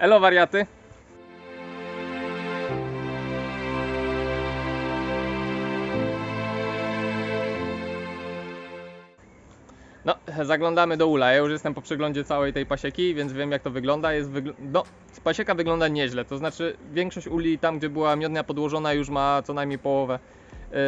Elo wariaty. No, zaglądamy do ula. Ja już jestem po przeglądzie całej tej pasieki, więc wiem jak to wygląda. Jest wygl... no, pasieka wygląda nieźle. To znaczy większość uli tam, gdzie była miodnia podłożona już ma co najmniej połowę yy,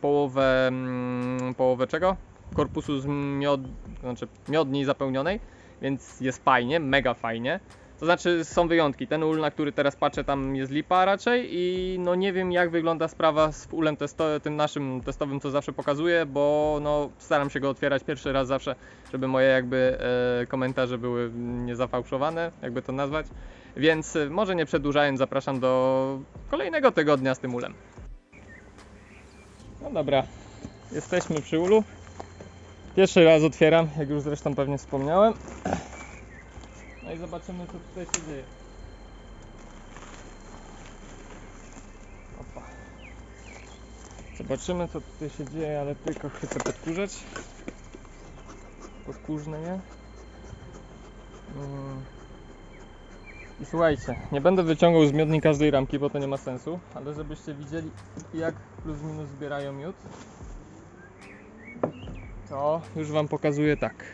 połowę mm, połowę czego? Korpusu z miod... znaczy miodni zapełnionej, więc jest fajnie, mega fajnie. To znaczy są wyjątki. Ten ul, na który teraz patrzę, tam jest lipa raczej i no nie wiem jak wygląda sprawa z ulem testo, tym naszym testowym, co zawsze pokazuję, bo no staram się go otwierać pierwszy raz zawsze, żeby moje jakby e, komentarze były niezafałszowane, jakby to nazwać. Więc e, może nie przedłużając, zapraszam do kolejnego tygodnia z tym ulem. No dobra, jesteśmy przy ulu. Pierwszy raz otwieram, jak już zresztą pewnie wspomniałem. I zobaczymy co tutaj się dzieje. Opa. Zobaczymy co tutaj się dzieje, ale tylko chcę podkurzać. Podkurzny je. Mm. I słuchajcie, nie będę wyciągał z miodni każdej ramki, bo to nie ma sensu, ale żebyście widzieli jak plus minus zbierają miód, to już Wam pokazuję tak.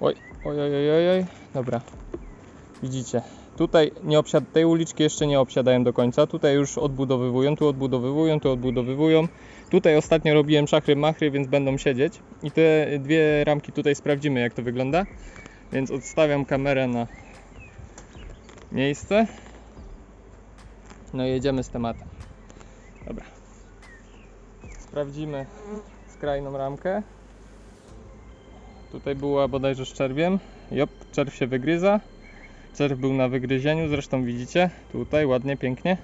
Oj, oj, oj, oj, oj, oj. dobra. Widzicie, tutaj nie obsiad... tej uliczki jeszcze nie obsiadają do końca, tutaj już odbudowywują, tu odbudowywują, tu odbudowywują. Tutaj ostatnio robiłem szachry machry, więc będą siedzieć. I te dwie ramki tutaj sprawdzimy jak to wygląda. Więc odstawiam kamerę na miejsce. No i jedziemy z tematem. Dobra. Sprawdzimy skrajną ramkę. Tutaj była bodajże z czerwiem. Jop, czerw się wygryza. Czerw był na wygryzieniu, zresztą widzicie. Tutaj ładnie, pięknie.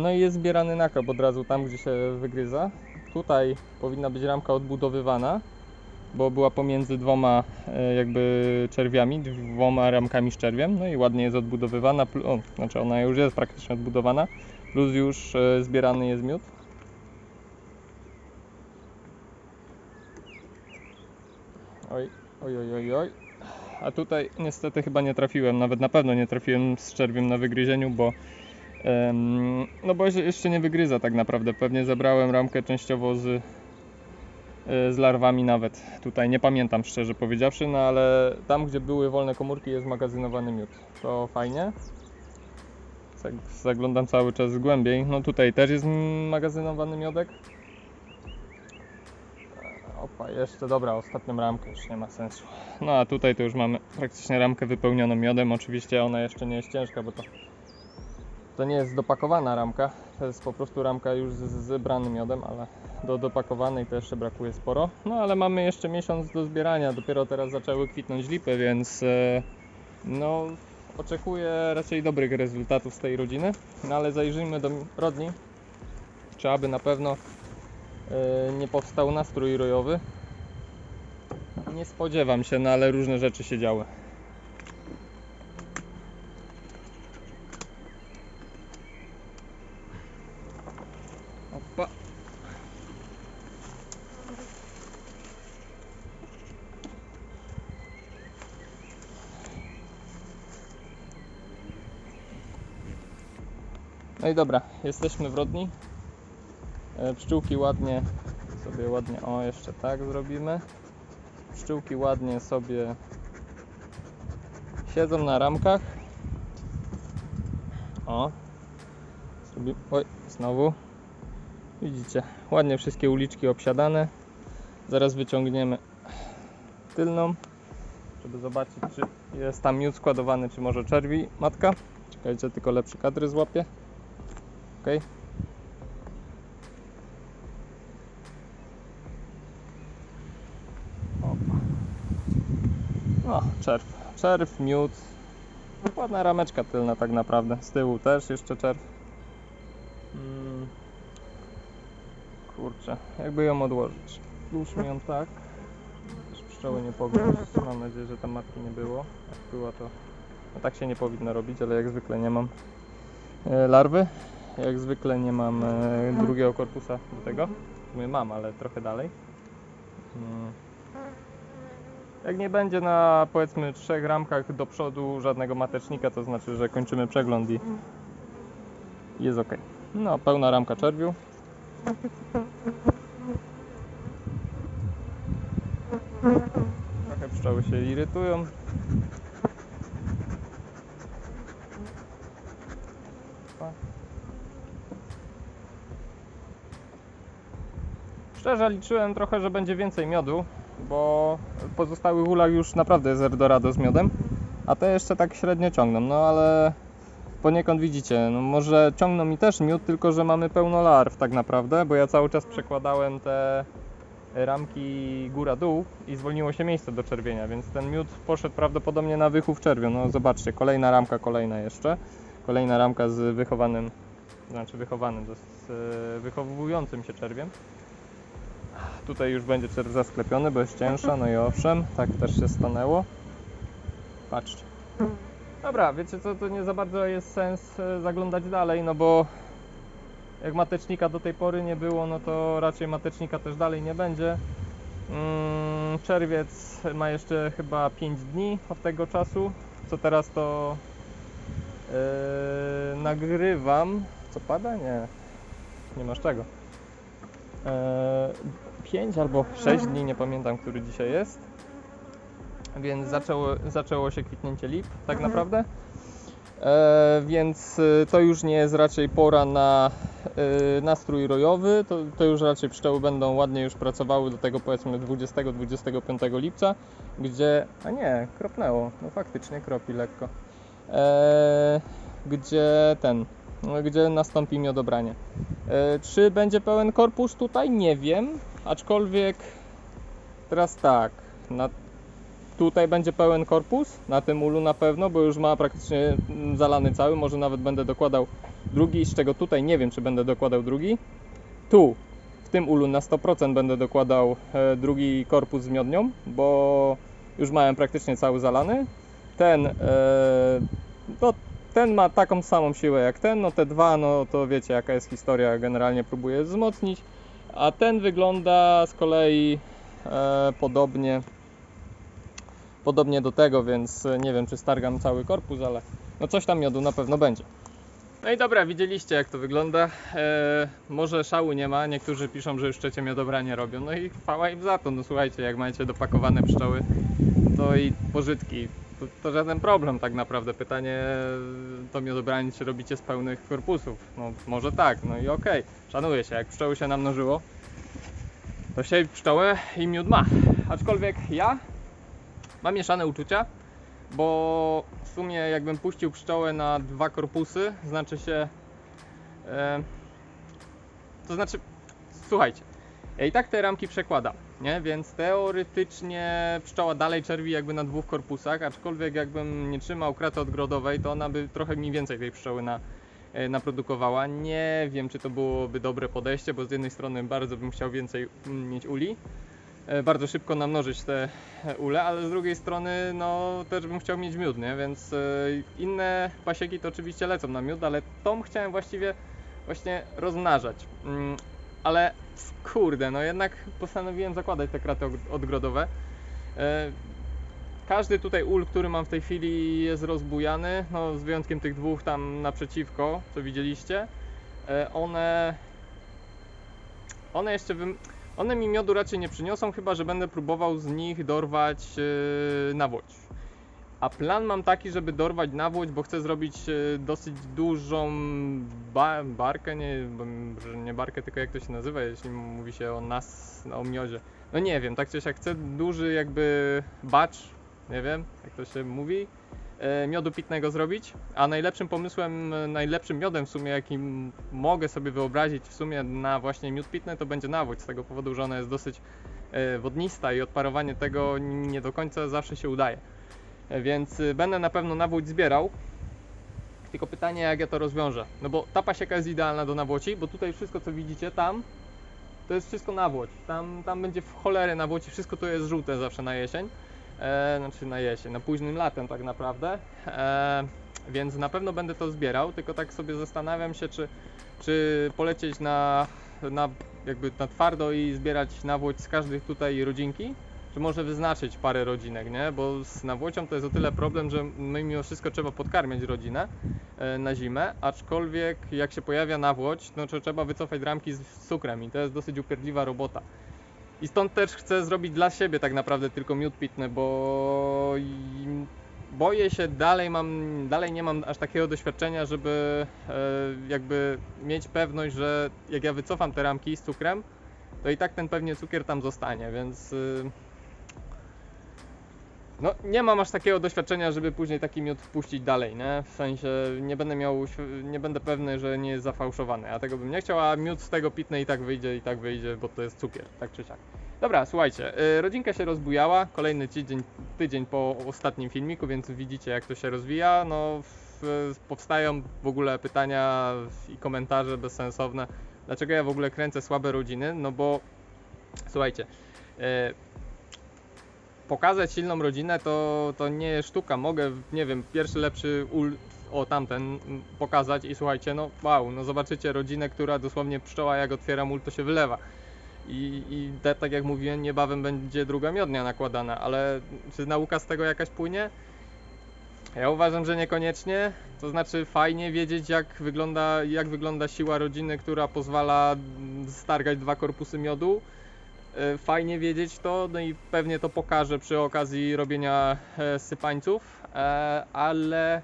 No i jest zbierany nakrop od razu tam, gdzie się wygryza. Tutaj powinna być ramka odbudowywana, bo była pomiędzy dwoma e, jakby czerwiami, dwoma ramkami z czerwiem. No i ładnie jest odbudowywana. O, znaczy ona już jest praktycznie odbudowana. Plus już e, zbierany jest miód. Oj, oj, oj, oj, oj. A tutaj niestety chyba nie trafiłem, nawet na pewno nie trafiłem z czerwiem na wygryzieniu, bo no bo jeszcze- nie wygryza tak naprawdę. Pewnie zebrałem ramkę częściowo z, e, z larwami nawet. Tutaj nie pamiętam szczerze powiedziawszy, no ale tam gdzie były wolne komórki jest magazynowany miód. To fajnie. Zag- Zaglądam cały czas głębiej. No tutaj też jest magazynowany miodek. Opa, jeszcze dobra, ostatnią ramkę już nie ma sensu. No a tutaj to już mamy praktycznie ramkę wypełnioną miodem. Oczywiście ona jeszcze nie jest ciężka, bo to, to nie jest dopakowana ramka. To jest po prostu ramka już z, zebranym miodem, ale do dopakowanej to jeszcze brakuje sporo. No ale mamy jeszcze miesiąc do zbierania. Dopiero teraz zaczęły kwitnąć lipy, więc e, no oczekuję raczej dobrych rezultatów z tej rodziny. No ale zajrzyjmy do rodni. Czy aby na pewno nie powstał nastrój rojowy. Nie spodziewam się, no ale różne rzeczy się działy. Opa. No i dobra, jesteśmy w Rodni. E, Pszczółki ładnie sobie ładnie, o jeszcze tak zrobimy. Pszczółki ładnie sobie siedzą na ramkach. O. Oj, znowu. Widzicie, ładnie wszystkie uliczki obsiadane. Zaraz wyciągniemy tylną, żeby zobaczyć, czy jest tam miód składowany, czy może czerwi matka. Czekajcie, tylko lepsze kadry złapię. Okej. O, czerw. Czerw, miód. Ładna rameczka tylna tak naprawdę. Z tyłu też jeszcze czerw. Mm. Kurczę, jakby ją odłożyć. Włóżmy ją tak. Też pszczoły nie pogryźć. Mam nadzieję, że tam matki nie było. Jak była to... No tak się nie powinno robić, ale jak zwykle nie mam e, larwy. Jak zwykle nie mam e, drugiego korpusa do tego. W sumie mam, ale trochę dalej. Mm. Jak nie będzie na powiedzmy trzech ramkach do przodu żadnego matecznika, to znaczy, że kończymy przegląd i jest ok. No, pełna ramka czerwiu. Trochę pszczoły się irytują. Szczerze liczyłem trochę, że będzie więcej miodu, bo pozostałych ulach już naprawdę jest Eldorado z miodem, a te jeszcze tak średnio ciągną, no ale poniekąd widzicie, no może ciągną mi też miód, tylko że mamy pełno larw tak naprawdę, bo ja cały czas przekładałem te ramki góra-dół i zwolniło się miejsce do czerwienia, więc ten miód poszedł prawdopodobnie na wychów czerwiu. No zobaczcie, kolejna ramka, kolejna jeszcze, kolejna ramka z wychowanym, znaczy wychowanym, z wychowującym się czerwiem. Tutaj już będzie czerw zasklepiony, bo jest cięższa, no i owszem, tak też się stanęło. Patrzcie. Dobra, wiecie co, to nie za bardzo jest sens e, zaglądać dalej, no bo jak matecznika do tej pory nie było, no to raczej matecznika też dalej nie będzie. Mm, czerwiec ma jeszcze chyba 5 dni od tego czasu, co teraz to yy, nagrywam. Co pada? Nie, nie masz czego. Yy, 5 albo 6 dni, nie pamiętam, który dzisiaj jest. Więc zaczęło, zaczęło się kwitnięcie lip, tak naprawdę. E, więc y, to już nie jest raczej pora na y, nastrój rojowy, to, to już raczej pszczoły będą ładnie już pracowały do tego powiedzmy 20-25 lipca, gdzie, a nie, kropnęło, no faktycznie kropi lekko, e, gdzie ten, gdzie nastąpi miodobranie. E, czy będzie pełen korpus tutaj? Nie wiem, aczkolwiek teraz tak, na Tutaj będzie pełen korpus, na tym ulu na pewno, bo już ma praktycznie mm, zalany cały, może nawet będę dokładał drugi, z czego tutaj nie wiem, czy będę dokładał drugi. Tu, w tym ulu na 100% będę dokładał e, drugi korpus z miodnią, bo już miałem praktycznie cały zalany. Ten, e, no, ten ma taką samą siłę jak ten, no te dwa, no to wiecie jaka jest historia, generalnie próbuję wzmocnić, a ten wygląda z kolei e, podobnie podobnie do tego, więc e, nie wiem czy stargam cały korpus, ale no coś tam miodu na pewno będzie. No i dobra, widzieliście jak to wygląda. E, może szału nie ma, niektórzy piszą, że już trzecie miodobranie robią. No i chwała im za to. No słuchajcie, jak macie dopakowane pszczoły, to i pożytki. To, to żaden problem tak naprawdę. Pytanie to miodobranie czy robicie z pełnych korpusów. No może tak, no i okej. Szanuję się, jak pszczoły się namnożyło, to się pszczołę i miód ma. Aczkolwiek ja mam mieszane uczucia, bo w sumie jakbym puścił pszczołę na dwa korpusy, znaczy się. E, to znaczy, słuchajcie, ja i tak te ramki przekładam, nie? Więc teoretycznie pszczoła dalej czerwi jakby na dwóch korpusach, aczkolwiek jakbym nie trzymał kraty odgrodowej, to ona by trochę mi więcej tej pszczoły na, e, naprodukowała. Nie wiem, czy to byłoby dobre podejście, bo z jednej strony bardzo bym chciał więcej mm, mieć uli, e, bardzo szybko namnożyć te ule, ale z drugiej strony no też bym chciał mieć miód, nie? Więc e, inne pasieki to oczywiście lecą na miód, ale tą chciałem właściwie właśnie rozmnażać. Ale kurde, no jednak postanowiłem zakładać te kraty odgrodowe. E, Każdy tutaj ul, który mam w tej chwili jest rozbujany, no z wyjątkiem tych dwóch tam naprzeciwko, co widzieliście. E, One one jeszcze. One mi miodu raczej nie przyniosą, chyba że będę próbował z nich dorwać yy, nawłoć. A plan mam taki, żeby dorwać nawłoć, bo chcę zrobić yy, dosyć dużą ba barkę, nie, nie barkę, tylko jak to się nazywa, jeśli mówi się o nas, o miodzie. No nie wiem, tak czy siak chcę duży jakby bacz, nie wiem jak to się mówi, e, miodu pitnego zrobić, a najlepszym pomysłem, e, najlepszym miodem w sumie jakim mogę sobie wyobrazić w sumie na właśnie miód pitny to będzie nawódź, z tego powodu, że ona jest dosyć e, wodnista i odparowanie tego nie do końca zawsze się udaje. Więc e, będę na pewno nawódź zbierał. Tylko pytanie jak ja to rozwiążę. No bo ta pasieka jest idealna do nawłoci, bo tutaj wszystko co widzicie tam to jest wszystko nawłoć. Tam, tam będzie w cholerę nawłoci, wszystko to jest żółte zawsze na jesień. E, znaczy na jesień, na późnym latem tak naprawdę. E, więc na pewno będę to zbierał, tylko tak sobie zastanawiam się, czy, czy polecieć na, na, jakby na twardo i zbierać nawłoć z każdej tutaj rodzinki, czy może wyznaczyć parę rodzinek, nie? Bo z nawłocią to jest o tyle problem, że my mimo wszystko trzeba podkarmiać rodzinę e, na zimę, aczkolwiek jak się pojawia nawłoć, no to trzeba wycofać ramki z cukrem i to jest dosyć upierdliwa robota. I stąd też chcę zrobić dla siebie tak naprawdę tylko miód pitny, bo boję się dalej mam, dalej nie mam aż takiego doświadczenia, żeby e, jakby mieć pewność, że jak ja wycofam te ramki z cukrem, to i tak ten pewnie cukier tam zostanie, więc y, no nie mam aż takiego doświadczenia, żeby później taki miód wpuścić dalej, nie? W sensie nie będę miał, nie będę pewny, że nie jest zafałszowany, a tego bym nie chciał, a miód z tego pitny i tak wyjdzie, i tak wyjdzie, bo to jest cukier, tak czy siak. Dobra, słuchajcie, y, rodzinka się rozbujała, kolejny tydzień, tydzień po ostatnim filmiku, więc widzicie jak to się rozwija, no powstają w ogóle pytania i komentarze bezsensowne, dlaczego ja w ogóle kręcę słabe rodziny, no bo słuchajcie, y, pokazać silną rodzinę to, to nie sztuka. Mogę, nie wiem, pierwszy lepszy ul, o tamten pokazać i słuchajcie, no wow, no zobaczycie rodzinę, która dosłownie pszczoła jak otwiera ul to się wylewa. I, i te, tak jak mówiłem, niebawem będzie druga miodnia nakładana, ale czy nauka z tego jakaś płynie? Ja uważam, że niekoniecznie. To znaczy fajnie wiedzieć jak wygląda, jak wygląda siła rodziny, która pozwala stargać dwa korpusy miodu. E, Fajnie wiedzieć to, no i pewnie to pokażę przy okazji robienia e, sypańców, e, ale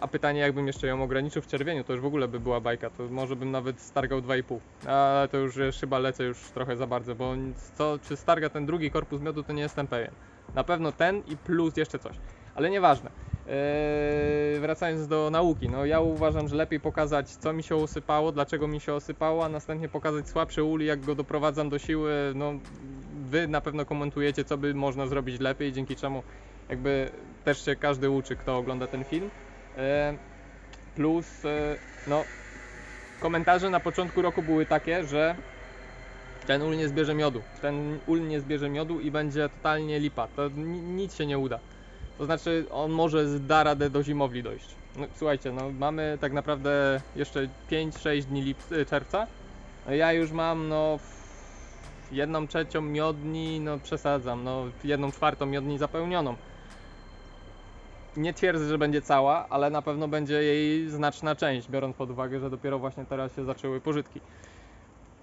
a pytanie jakbym jeszcze ją ograniczył w czerwieniu, to już w ogóle by była bajka, to może bym nawet stargał 2,5, ale to już chyba lecę już trochę za bardzo, bo co, czy starga ten drugi korpus miodu, to nie jestem pewien. Na pewno ten i plus jeszcze coś, ale nieważne. Eee, wracając do nauki, no ja uważam, że lepiej pokazać co mi się osypało, dlaczego mi się osypało, a następnie pokazać słabszy uli, jak go doprowadzam do siły. No wy na pewno komentujecie, co by można zrobić lepiej, dzięki czemu jakby też się każdy uczy, kto ogląda ten film. Eee, plus, e, no komentarze na początku roku były takie, że ten ul nie zbierze miodu, ten ul nie zbierze miodu i będzie totalnie lipa, to ni- nic się nie uda. To znaczy, on może da radę do zimowli dojść. No, słuchajcie, no mamy tak naprawdę jeszcze 5-6 dni lip- y, czerwca. Ja już mam no jedną trzecią miodni, no przesadzam, no jedną czwartą miodni zapełnioną. Nie twierdzę, że będzie cała, ale na pewno będzie jej znaczna część, biorąc pod uwagę, że dopiero właśnie teraz się zaczęły pożytki.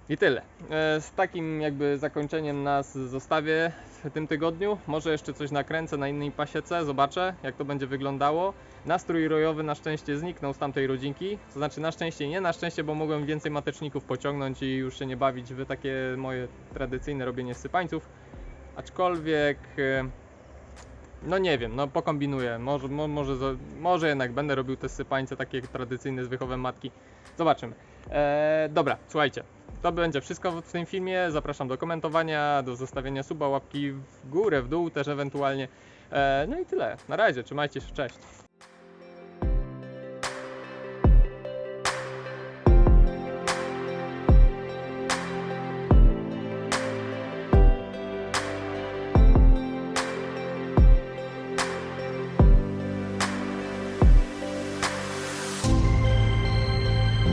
I tyle. E, Z takim jakby zakończeniem nas zostawię w tym tygodniu. Może jeszcze coś nakręcę na innej pasiece, zobaczę jak to będzie wyglądało. Nastrój rojowy na szczęście zniknął z tamtej rodzinki. To znaczy na szczęście nie, na szczęście, bo mogłem więcej mateczników pociągnąć i już się nie bawić w takie moje tradycyjne robienie sypańców. Aczkolwiek e, no nie wiem, no pokombinuję. Może, mo, może, może jednak będę robił te sypańce takie tradycyjne z wychowem matki. Zobaczymy. E, dobra, słuchajcie. To będzie wszystko w tym filmie. Zapraszam do komentowania, do zostawienia suba, łapki w górę, w dół też ewentualnie. E, no i tyle. Na razie, trzymajcie się, cześć.